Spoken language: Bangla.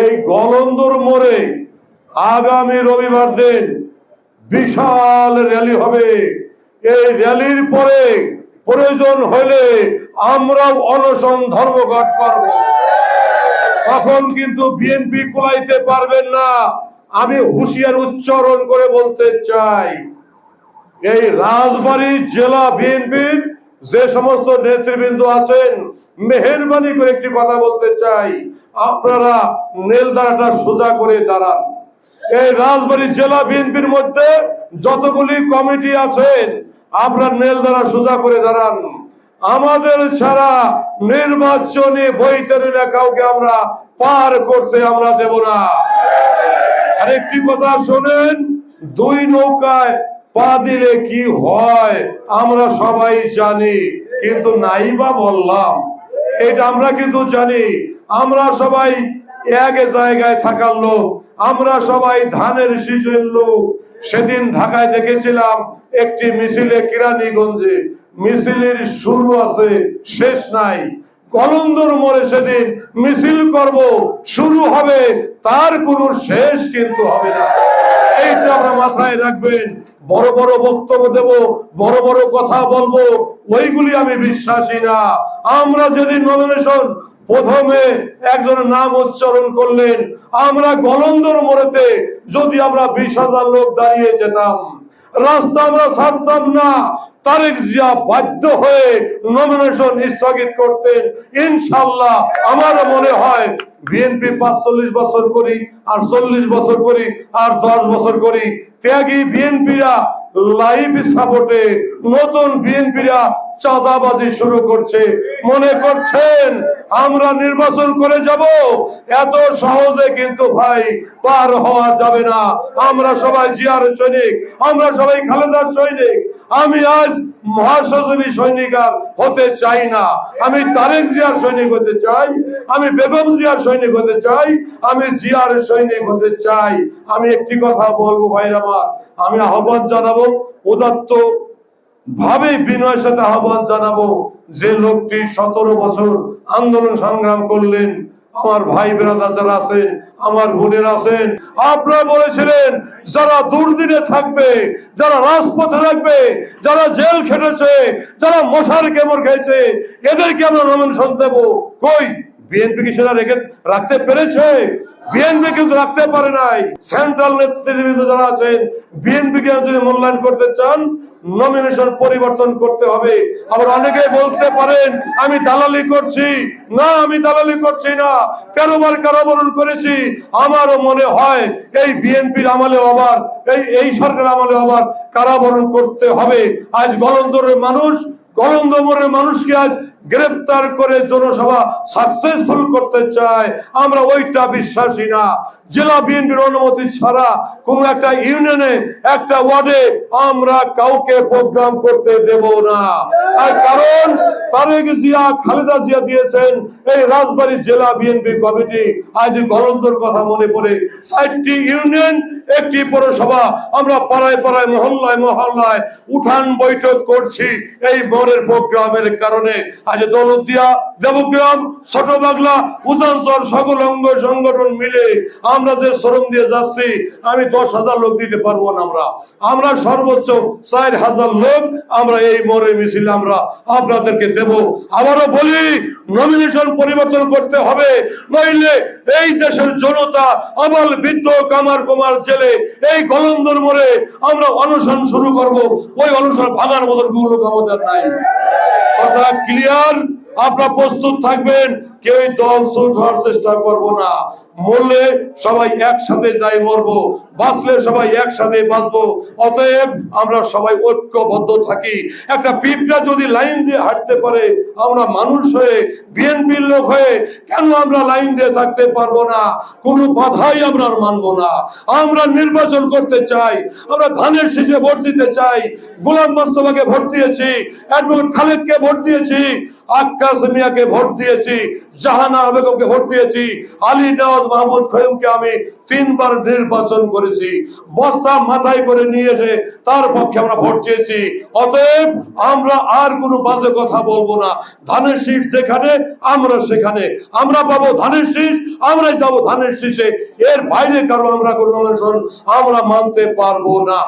এই গলন্দর মোড়ে আগামী রবিবার দিন বিশাল র্যালি হবে। এই র্যালির পরে প্রয়োজন হলে আমরা অনশন ধর্মঘট করব। তখন কিন্তু বিএনপি কোলাইতে পারবেন না। আমি হুঁশিয়ার উচ্চারণ করে বলতে চাই, এই রাজবাড়ী জেলা বিএনপির যে সমস্ত নেতৃবৃন্দ আছেন, মেহরবানি করে একটি কথা বলতে চাই। আপনারা নেলদারাটা সোজা করে দাঁড়ান। এই রাজবাড়ী জেলা বিএনপির মধ্যে যতগুলি কমিটি আছেন আপনারা নেলদারা সোজা করে দাঁড়ান। আমাদের ছাড়া নির্বাচনী বৈতরণী কাউকে আমরা পার করতে আমরা দেব না। আরেকটি কথা শোনেন, দুই নৌকায় পা দিলে কি হয়, আমরা সবাই জানি, কিন্তু নাই বা বললাম। এটা আমরা কিন্তু জানি আমরা সবাই এক জায়গায় থাকার লোক, আমরা সবাই ধানের শীষের লোক। সেদিন ঢাকায় দেখেছিলাম একটি মিছিলে কিরানীগঞ্জে। মিছিলের শুরু আছে, শেষ নাই। কলন্দর মোড়ে সেদিন মিছিল করব, শুরু হবে, তার কোনো শেষ কিন্তু হবে না। এইটা আমরা মাথায় রাখবেন, বড় বড় বক্তব্য দেব, বড় বড় কথা বলব, ওইগুলি আমি বিশ্বাসী না। আমরা যদি নমিনেশন প্রথমে একজনের নাম উচ্চারণ করলেন, আমরা গলন্দর মোড়েতে, যদি আমরা বিশ হাজার লোক দাঁড়িয়ে যেতাম, রাস্তা আমরা ছাড়তাম না। তারেক জিয়া বাধ্য হয়ে নমিনেশন স্থগিত করতেন। ইনশাল্লাহ আমার মনে হয় বিএনপি পাঁচচল্লিশ বছর করি, আর চল্লিশ বছর করি, আর দশ বছর করি। ত্যাগী বিএনপিরা লাইভ সাপোর্টে নতুন বিএনপিরা চাঁদাবাজি শুরু করছে। মনে করছেন, আমরা নির্বাচন করে যাব? এত সহজে কিন্তু ভাই পার হওয়া যাবে না। আমরা সবাই জিয়ার সৈনিক, আমরা সবাই খালেদার সৈনিক। আমি আজ মহাসজনী সৈনিক আর হতে চাই না। আমি তারেক জিয়ার সৈনিক হতে চাই, আমি বেগম জিয়ার সৈনিক হতে চাই, আমি জিয়ার সৈনিক হতে চাই। আমি একটি কথা বলব ভাইরা আমি আহ্বান জানাব, উদাত্ত ভাবে বিনয়ের সাথে আহ্বান জানাব যে লোকটি সতেরো বছর আন্দোলন সংগ্রাম করলেন। আমার ভাই বেরাদার যারা আছেন, আমার বোনের আছেন। আপনারা বলেছিলেন, যারা দুর্দিনে থাকবে, যারা রাজপথে থাকবে, যারা জেল খেটেছে, যারা মশার কেমন খেয়েছে, এদেরকে আমরা নমিনেশন দেবো। কই? বিএনপি কি সেটা রেখে রাখতে পেরেছে? বিএনপি কিন্তু রাখতে পারে নাই। সেন্ট্রাল নেতৃবৃন্দ যারা আছেন, বিএনপি কে যদি মূল্যায়ন করতে চান নমিনেশন পরিবর্তন করতে হবে। আবার অনেকে বলতে পারেন, আমি দালালি করছি। না, আমি দালালি করছি না। কেন কারোবার কারাবরণ করেছি? আমারও মনে হয় এই বিএনপির আমলে আবার এই এই সরকার আমলে আবার কারাবরণ করতে হবে। আজ গলন্দরের মানুষ গলন্দমরের মানুষকে আজ গ্রেপ্তার করে জনসভা সাকসেসফুল করতে চায়, আমরা ওইটা বিশ্বাসী না। জেলা বিএনপির অনুমতি ছাড়া কোন একটা ইউনিয়নে একটা ওয়ার্ডে আমরা কাউকে প্রোগ্রাম করতে দেব না। আর কারণ তারেক জিয়া, খালেদা জিয়া দিয়েছেন এই রাজবাড়ী জেলা বিএনপি কমিটি। আজ গলন্দর কথা মনে পড়ে। ষাটটি ইউনিয়ন একটি পৌরসভা আমরা পাড়ায় পাড়ায়, মহল্লায় মহল্লায় উঠান বৈঠক করছি এই মনের প্রোগ্রামের কারণে। আজ দৌলতিয়া দেবগ্রাম ছোট বাংলা সকল অঙ্গ সংগঠন মিলে আমরা যে শ্রম দিয়ে যাচ্ছি, আমি দশ হাজার লোক দিতে পারব না আমরা। আমরা সর্বোচ্চ চার হাজার লোক আমরা এই মরে মিছিল আমরা আপনাদেরকে দেব। আবারও বলি নমিনেশন পরিবর্তন করতে হবে, নইলে এই দেশের জনতা আবাল বৃদ্ধ কামার কুমার জেলে এই গলন্দর মোড়ে আমরা অনশন শুরু করব। ওই অনশন ভাঙার মতন আমাদের নাই। কথা ক্লিয়ার আপনারা প্রস্তুত থাকবেন কেউ দল সুট হওয়ার চেষ্টা করব না। মরলে সবাই একসাথে যাই মরবো, বাঁচলে সবাই একসাথে বাঁচবো, অতএব আমরা সবাই ঐক্যবদ্ধ থাকি। একটা পিঁপড়া যদি লাইন দিয়ে হাঁটতে পারে, আমরা মানুষ হয়ে, বিএনপির লোক হয়ে, কেন আমরা লাইন দিয়ে থাকতে পারব না? কোনো বাধাই আমরা মানব না। আমরা নির্বাচন করতে চাই, আমরা ধানের শীষে ভোট দিতে চাই, গোলাম মোস্তফাকে ভোট দিয়েছি, অ্যাডভোকেট খালেদকে ভোট দিয়েছি আক্কাস মিয়াকে ভোট দিয়েছি, জাহানার বেগমকে ভোট দিয়েছি, আলী নওয়াজ মাহমুদ আমি তিনবার নির্বাচন করেছি, বস্তা মাথায় করে তার পক্ষে আমরা ভোট চেয়েছি। অতএব আমরা আর কোনো বাজে কথা বলব না। ধানের শীষ যেখানে, আমরা সেখানে। আমরা পাবো ধানের শীষ, আমরাই যাব ধানের শীষে। এর বাইরে কারও আমরা কোনো আমরা মানতে পারব না।